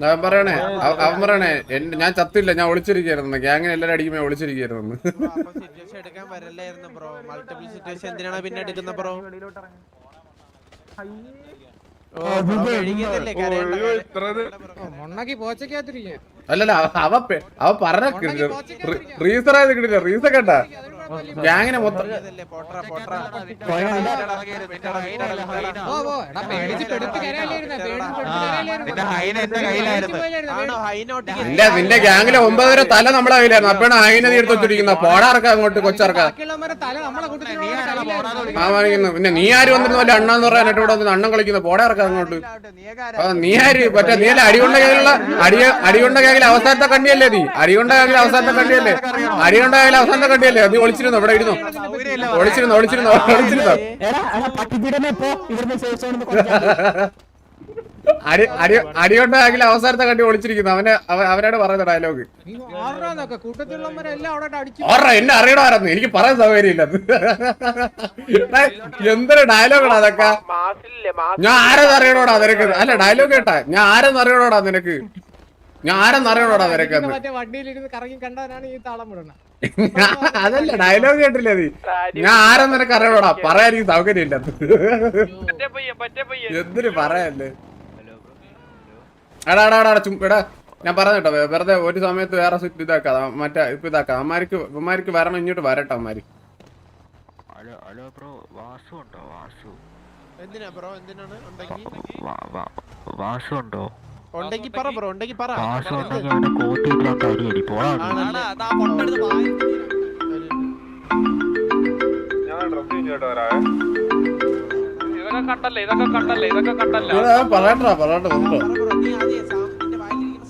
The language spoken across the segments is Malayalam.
ഞാൻ പറയണേ അവ- അവൻ പറയണേ ഞാൻ ചത്തില്ല ഞാൻ ഒളിച്ചിരിക്കുന്നു ഗ്യാങ്ങിനെ എല്ലാരും അടിക്കുമ്പോ ഒളിച്ചിരിക്കുന്നു എടുക്കാൻ വരല്ലായിരുന്നു ബ്രോ. മൾട്ടിപ്പിൾ സിറ്റുവേഷൻ എന്തിനാണ് പിന്നെ എടുക്കുന്ന ബ്രോ? അല്ലല്ല അവ- അവ പറഞ്ഞ റീസർ ആയത് കിട്ടില്ല റീസർ കേട്ടാ ഗ്യാങ്ങിനെ മൊത്തം ഇല്ല നിന്റെ ഗ്യാങ്ങിലെ ഒമ്പത് പേരെ തല നമ്മളെ കയ്യിലായിരുന്നു. അപ്പഴാണ് ഹൈനെ നീർത്ത് വെച്ചിരിക്കുന്ന പോടാർക്ക അങ്ങോട്ട് കൊച്ചറക്ക ബാക്കിയുള്ളവരെ തല നമ്മളെ കൂട്ടത്തിലുള്ള ആ വാങ്ങിക്കുന്നു പിന്നെ നീ ആര് വന്നിരുന്നു? വല്ല അണ്ണാന്ന് പറയാൻ ഇവിടെ വന്ന് അണ്ണം കളിക്കുന്നു. പോടാർക്ക അങ്ങോട്ട്. നീ ആര്? മറ്റേ നീ അല്ല അടികൊണ്ട കയ്യിലുള്ള അടി അടികൊണ്ട കയ്യിൽ അവസാനത്തെ കണ്ടിയല്ലേ നീ? അടികൊണ്ട കയ്യിൽ അവസാനത്തെ കണ്ടിയല്ലേ അടികൊണ്ട കയ്യിൽ അവസാനത്തെ കണ്ടിയല്ലേ നീ ഒളിച്ചിരുന്നോ ഇവിടെ ഇരുന്നോ? ഒളിച്ചിരുന്നോ? ഒളിച്ചിരുന്നോ? ഒളിച്ചിരുന്നോ? അടി അടി അടികൊണ്ട കേങ്ങിലെ അവസാനത്തെ കണ്ടി ഒളിച്ചിരിക്കുന്നു. അവനെ അവ- അവനോട് പറയുന്ന ഡയലോഗ്. ഓർഡർ എന്നെ അറിയണമായിരുന്നു. എനിക്ക് പറയാൻ സൗകര്യമില്ല. എന്തൊരു ഡയലോഗാണ് അതൊക്കെ? ഞാൻ ആരെന്ന് അറിയണോടാ നിനക്ക്? അല്ല ഡയലോഗ് കേട്ടാ. ഞാൻ ആരെന്ന് അറിയണോടാ നിനക്ക്? ഞാൻ ആരെന്ന് അറിയണോടാ നിനക്ക് വണ്ടിയിൽ ഇരുന്ന് വണ്ടിയിലിരുന്ന് കറങ്ങി കണ്ടവനാണ് ഈ താളം വിടണ. അതല്ല ഡയലോഗ് കേട്ടില്ല നീ? ഞാൻ ആരെന്ന് നിനക്ക് അറിയണോടാ പറയാൻ എനിക്ക് സൗകര്യമില്ല എന്തിനു പറയല്ലേ? എടാ എടാ എടാ എടാ, ഞാൻ എടാ ഞാൻ പറഞ്ഞിട്ടോ വെറുതെ ഒരു സമയത്ത് വേറെ സ്വിറ്റ് ഇതാക്കാം മറ്റേ ഇപ്പൊ ഇതാക്കാം. അമ്മാർക്ക് അമ്മാർക്ക് വരണം ഇങ്ങോട്ട് വരട്ടെ അമ്മാര് ബ്രോ വാസു ഉണ്ടോ? വാസു എന്തിനാ ബ്രോ എന്തിനാണ് ഉണ്ടെങ്കി വാ- വാ- വാസു ഉണ്ടോ ഉണ്ടെങ്കി പറ ബ്രോ ഉണ്ടെങ്കി പറ ഉണ്ടെങ്കിൽ ആണല്ലേ? ഇതൊക്കെ കണ്ടല്ലേ ഇതൊക്കെ കണ്ടല്ലേ ഇതൊക്കെ കണ്ടല്ലേ. എടാ, പറയട്ടെടാ പറയട്ടെ വന്നോ പറ ബ്രോ, നീ ആദ്യം സാ- നിന്റെ വായിലിരിക്കുന്ന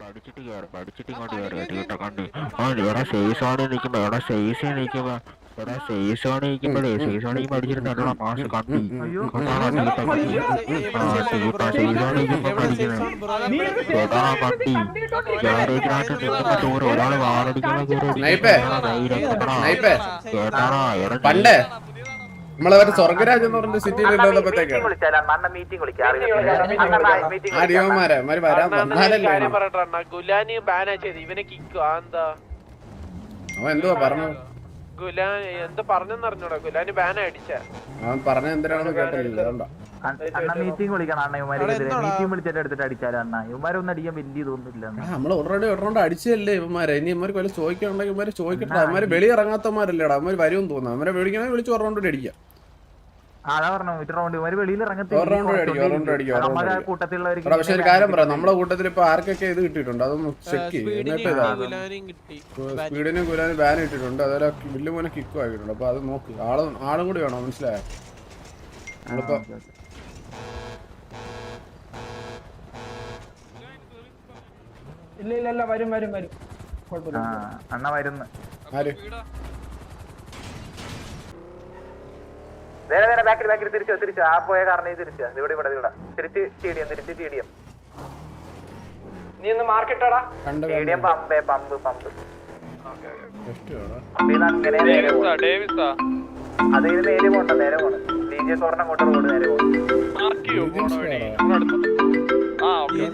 പഠിച്ചിട്ട് കയറും പഠിച്ചിട്ട് ഇങ്ങോട്ട് കയറുക കേട്ടോ കണ്ട് ആ എടാ സേസ് ആണ് നിൽക്കുമ്പോ എടാ സേസ് നിൽക്കുമ്പോ എടാ സേസ് ആണ് നിൽക്കുമ്പോഴേ സേസ് ആണ് ഈ പഠിച്ചിട്ട് നല്ലോണം മാസ് കണ്ടി അയ്യോ. ചേട്ടാ കണ്ടി ഗ്യാരേജിനകത്ത് നിൽക്കുന്ന ടൂർ ഒരാൾ വാറടിക്കുന്ന നൈപ്പേ. നൈപ്പേ. എടാ പണ്ട് നമ്മളെ സ്വർഗരാജ് എന്ന് പറഞ്ഞ സിറ്റിയിൽ വരാൻ വന്നാലല്ലേ ഗുലാനി ബാനാ ചെയ്ത് ഇവനെ കിക്കോ? എന്താ? അവൻ എന്തുവാ പറഞ്ഞു ഗുലാൻ എന്ത് പറഞ്ഞെന്ന് അറിഞ്ഞൂടാ? ഗുലാനി ബാനടിച്ചാ അടിച്ച. അവൻ പറഞ്ഞ എന്തിനാണെന്ന് കേട്ടില്ല അതുകൊണ്ടാ അണ്ണ മീറ്റിംഗ് വിളിക്കണം. അണ്ണ ഇവന്മാരെതിരെ മീറ്റിംഗ് വിളിച്ചിട്ട് എടുത്തിട്ട് അടിച്ചാലോ അണ്ണ. ഇവന്മാരൊന്നും അടിക്കാൻ വലിയ ഇതൊന്നുമില്ല നമ്മൾ ഓൾറെഡി ഒരെണ്ണം അടിച്ചല്ലേ ഇവന്മാരെ? ഇനി ഇവന്മാർക്ക് വല്ല ചോദിക്കണമെങ്കിൽ ഇവന്മാര് ചോദിക്കട്ടെ. അവന്മാര് വെളി ഇറങ്ങാത്തമാരല്ലേടാ അവന്മാര് വരും തോന്നുന്നു. അവരെ വിളിക്കണമെങ്കിൽ വിളിച്ച് ഒരു റൗണ്ട് അടിക്കാം നമ്മുടെ പക്ഷെ ഒരു കാര്യം പറയാം. നമ്മളെ കൂട്ടത്തിൽ ഇപ്പൊ ആർക്കൊക്കെ ഇത് കിട്ടിയിട്ടുണ്ട്? അതൊന്ന് ചെക്ക് ചെയ്യും. സ്പീഡിനും കുലാനും ബാൻ ഇട്ടിട്ടുണ്ട്. അതുപോലെ വില്ല് മോനെ കിക്കും ആക്കിയിട്ടുണ്ട്. അപ്പൊ അത് നോക്ക്. ആളും ആളും കൂടി വേണം? മനസ്സിലായോ? നമ്മളിപ്പോ ഇല്ല ഇല്ല ഇല്ല വരും വരും വരും. ആ, അണ്ണ വരുന്നു. ആര്? നേരെ നേരെ ബാക്കിൽ ബാക്കിൽ തിരിച്ചു തിരിച്ചു ആ പോയ കാരണം തിരിച്ചു ഇവിടെ ഇവിടെ ഇവിടെ. തിരിച്ച് സ്റ്റേഡിയം തിരിച്ച് സ്റ്റേഡിയം നീ ഒന്ന് മാർക്കിട്ടടാ കണ്ട സ്റ്റേഡിയം പമ്പേ പമ്പ് പമ്പ്. അത് ഇത് നേരെ പോണ്ട നേരെ പോണം ഡി ജെ സ്കോറിനെ അങ്ങോട്ട് റോഡ് നേരെ പോകണം ആ ഓക്കെ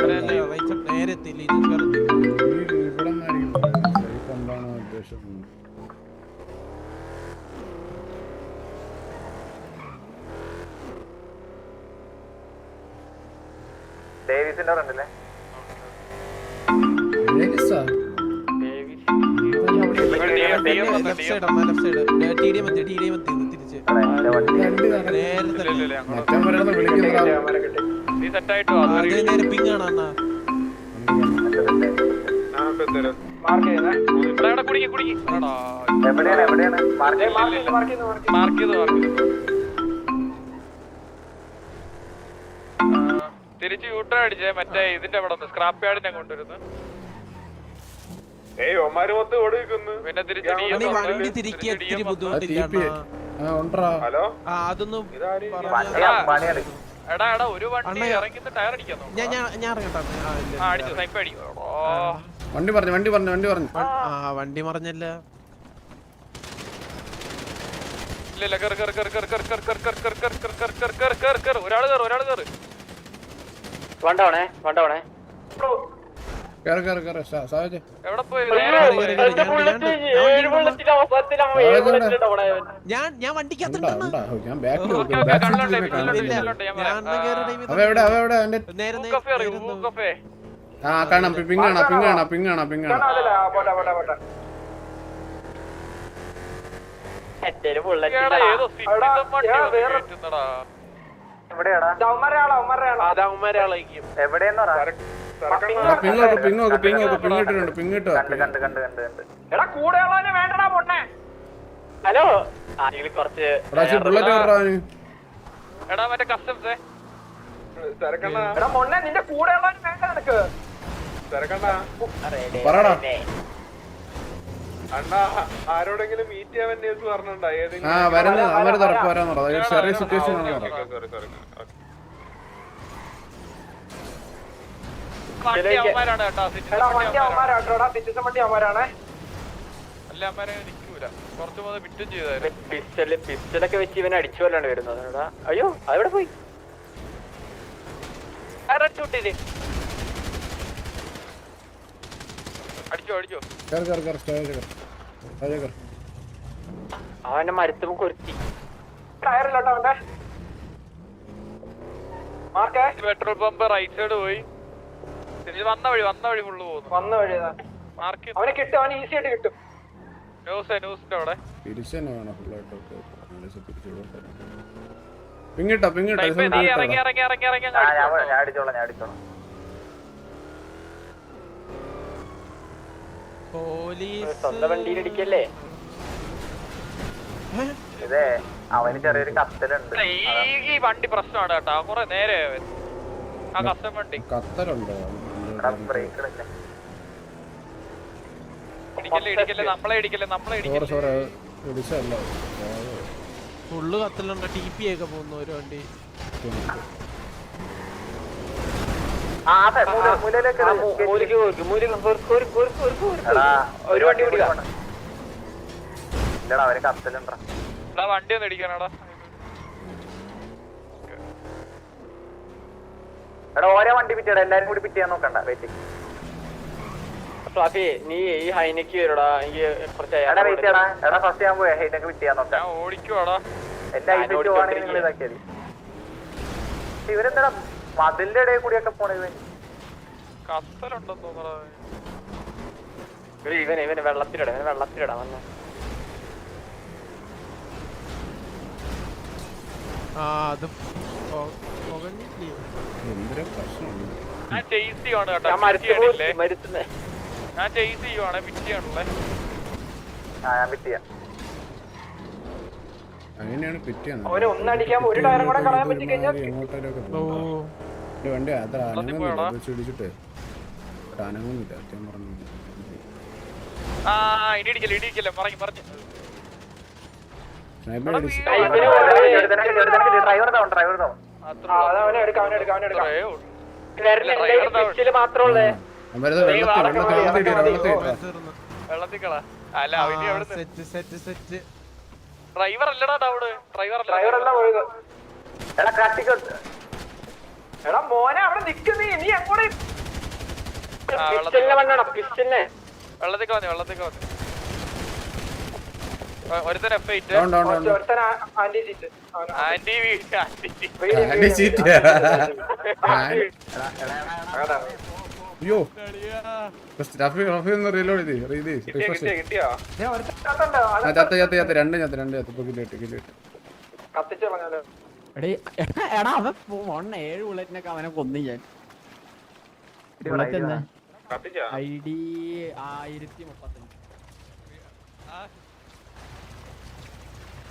നേരെ എത്തി ലീജൻ സ്ക്വയർ എത്തി ഇവിടെ നിന്നായിരിക്കും എന്താണ് ഉദ്ദേശം ഡേവിസിന്റെ അവിടെ ഉണ്ടല്ലേ ഡേവിസാ? ലെഫ്റ്റ് നീ തെറ്റായിട്ടോ അത് ഇവിടെ കുടുങ്ങി കുടുങ്ങി. മാർക്ക് ചെയ്ത്? മാർക്ക് തിരിച്ച് യൂട്ടർ അടിച്ചേ. മറ്റേ ഇതിന്റെ അവിടെ സ്ക്രാപ്പ് യാർഡിനെ കൊണ്ടുവരുന്നു. പിന്നെ തിരിച്ച് ഹലോ? അതൊന്നും എടാ എടാ ഒരു വണ്ടി ഇറങ്ങിട്ട് ടയർ അടിക്കാൻ നോക്കാം ഞാൻ ഞാൻ ഞാൻ ഇറങ്ങട്ടെ അണ്ണാ. ആ, ഇല്ല, അടിച്ചു സൈപ്പ് അടിക്കും ഓ വണ്ടി പറഞ്ഞു വണ്ടി പറഞ്ഞു വണ്ടി പറഞ്ഞു ആ വണ്ടി മറിഞ്ഞല്ല ഇല്ല ഇല്ല കർ കർ കർ കർ കർ കർ കർ കർ കർ കർ കർ കർ കർ കേറ് കേറ് ഒരാൾ കേറ് ഒരാൾ കേറ് വണ്ടവണേ വണ്ടവണേ കേറ കേറ കേറ സാഹചര്യം ഞാൻ ഞാൻ വണ്ടിക്കകത്ത് ആ കാണാം പിങ്ങാണ പിങ്ങാണ പിങ്ങാണ പിങ്ങാണ എവിടെയാടാ എവിടെയെന്ന് പറയാ പിങ്ങോട്ട് പിങ്ങോട്ട് പിങ്ങോട്ട് പിങ്ങിട്ടുണ്ട് പിങ്ങിട്ടോ എടാ ഹലോ. കുറച്ച് ബുള്ളറ്റ് എടാ എടാ നിന്റെ പറടാ. ആരോടെങ്കിലും മീറ്റ് ചെയ്യാൻ വേണ്ടി ആ വരുന്നത് അവരെ തറപ്പ് വരാന്നുള്ളത് ചെറിയ സിറ്റുവേഷൻ നിൽക്കൂല കുറച്ചു ചെയ്തായിരുന്നു. പിസ്റ്റലൊക്കെ വെച്ച് ഇവനെ അടിച്ചു കൊല്ലാണ് വരുന്നത് അയ്യോ അവിടെ പോയി? അവന്റെ മരത്തും കൊരുത്തി. പെട്രോൾ പമ്പ് റൈറ്റ് സൈഡ് പോയി. തിരിച്ച് വന്ന വഴി വന്ന വഴി ഫുള്ള് പോകുന്നു. വന്ന വഴി മാർക്ക് അവനെ കിട്ടും അവന് ഈസി ആയിട്ട് കിട്ടും. ന്യൂസ് ന്യൂസിന്റെ അവിടെ. തന്നെ വേണം ഫുള്ളായിട്ട് പിങ്ങിട്ടോ പിങ്ങിട്ടോ സ്വന്തം വണ്ടിയിൽ അടിക്കല്ലേ ഇതേ അവന് ചെറിയൊരു കത്തലുണ്ട്. ഈ ഈ വണ്ടി പ്രശ്നമാണ് കേട്ടോ. കൊറേ നേരെ ആ കസ്റ്റം വണ്ടി. കത്തലുണ്ടോ? ഫുള്ള് കത്തലുണ്ട് ടി പി ഒക്കെ പോകുന്നു ഒരു വണ്ടി. ഒരു വണ്ടി വണ്ടി ഒന്ന് ഇടിക്കാനാടാ എടാ ഓരോ വണ്ടി പിറ്റിയടാ എല്ലാരും കൂടി പിറ്റ് ചെയ്യാൻ നോക്കണ്ട വെയിറ്റ് ഫ്ലാഫി നീ ഈ ഹൈനക്ക് വരടാ എനിക്ക് കുറച്ച് എടാ വെയിറ്റ് ചെയ്യടാ എടാ ഫസ്റ്റ് ഞാൻ പോയി ഹൈനക്ക് പിറ്റ് ചെയ്യാൻ നോക്കാം. ഞാൻ ഓടിക്കുവാടാ. എന്റെ ഐ പിറ്റ് പോവാണെങ്കിൽ നിങ്ങൾ ഇതാക്കിയാൽ മതി ഇവരെന്താ മതിലിന്റെ ഇടയിൽ കൂടിയൊക്കെ പോണേ ഇവൻ കത്തലുണ്ടെന്ന് തോന്നടാ. ഒരു ഇവനെ ഇവനെ വെള്ളത്തിലിടാ ഇവനെ വെള്ളത്തിലിടാ വന്നെ. ആ അത് പുകഞ്ഞില്ലേ എന്തൊരു പ്രശ്നമുണ്ട് ഞാൻ ചേസ് ചെയ്യുവാണ് കേട്ടോ. ഞാൻ ചേസ് ചെയ്യുവാണ് ബിറ്റ് ചെയ്യണല്ലേ അങ്ങനെയാണ് പിറ്റിയാണ് അവന് ഒന്നടിക്കാൻ ഒരു ടയറും കൂടെ കളയാൻ പറ്റി കഴിഞ്ഞാൽ വണ്ടി അത്ര അനങ്ങിട്ട് അനങ്ങുന്നില്ല അത്യം പറഞ്ഞു. ആ ഇനി ഇടിക്കില്ല ഇടിക്കില്ല പറഞ്ഞു driver driver driver driver driver അല്ലടാ ഡൗഡ് ഡ്രൈവർ ഡ്രൈവർ എടാ എടാ അവിടെ നീ വന്നേ വെള്ളത്തേക്ക് വന്നേ ഒരുത്തൻ എഫ് എയ്റ്റ് ആന്റി സീറ്റ് ആന്റി സീറ്റ് അയ്യോ. റഫി റഫി ഒന്ന് റീലോഡ് ചെയ്ത് റീത് ചത്ത ചത്ത ചത്ത. രണ്ട് ചത്ത രണ്ട് ചത്ത. ഇപ്പൊ കില്ലിട്ട് കില്ലിട്ട് എടീ, അവൻ വൺ ഏഴ് ബുള്ളറ്റിനൊക്കെ അവനെ കൊന്നു ഞാൻ. ഐ ഡി ആയിരത്തി മുപ്പത്തഞ്ച്.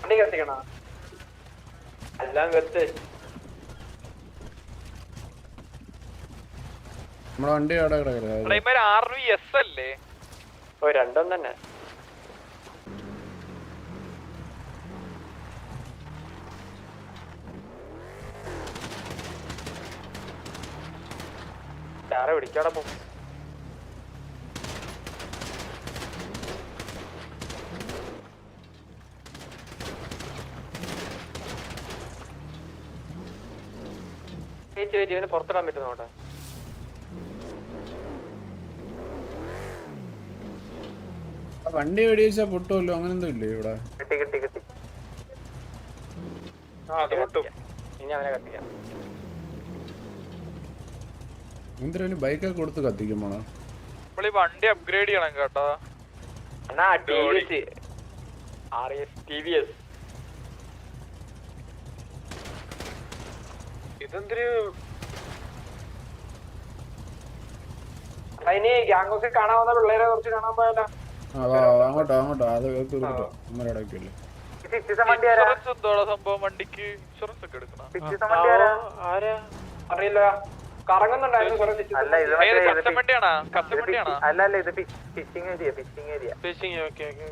വണ്ടി കത്തിക്കണോ? എല്ലാം കത്ത്. നമ്മുടെ വണ്ടി അവിടെ കിടക്കരുത്. ഇവർ ആർ വി എസ് അല്ലേ? ഓ രണ്ടും തന്നെ. ആരെ പിടിക്കാടെ പോ. ചേച്ചി ചേച്ചി ഇവന് പുറത്തിടാൻ പറ്റുന്ന നോട്ടെ. ആ വണ്ടി വെടിവെച്ചാ പൊട്ടുമല്ലോ അങ്ങനെ എന്തോ ഇല്ലേ ഇവിടെ? കിട്ടി കിട്ടി കിട്ടി. ഇനി അവനെ കത്തിക്കാം. എന്തിനും ബൈക്കൊക്കെ കൊടുത്ത് കത്തിക്കും പോണോ നമ്മളീ വണ്ടി അപ്ഗ്രേഡ് ചെയ്യണം കേട്ടോ. എന്നാ T V S R S T V S ഇതെന്തൊരു ഇനി ഗ്യാങ്സി കാണാൻ വന്ന പിള്ളേരെ കുറച്ച് കാണാൻ പോയാലോ? ആ വാ, വാ, അങ്ങോട്ടോ അങ്ങോട്ടോ. അത് തീർക്കട്ടോ നമ്മുടെ ഇടയ്ക്കല്ലേ വണ്ടി ആരാ? ഇൻഷുറൻസ് എന്തോടാ സംഭവം? വണ്ടിക്ക് ഇൻഷുറൻസ് ഒക്കെ എടുക്കണം? അറിയില്ല. കറങ്ങുന്നുണ്ടായിരുന്നു fishing area fishing area. Fishing okay okay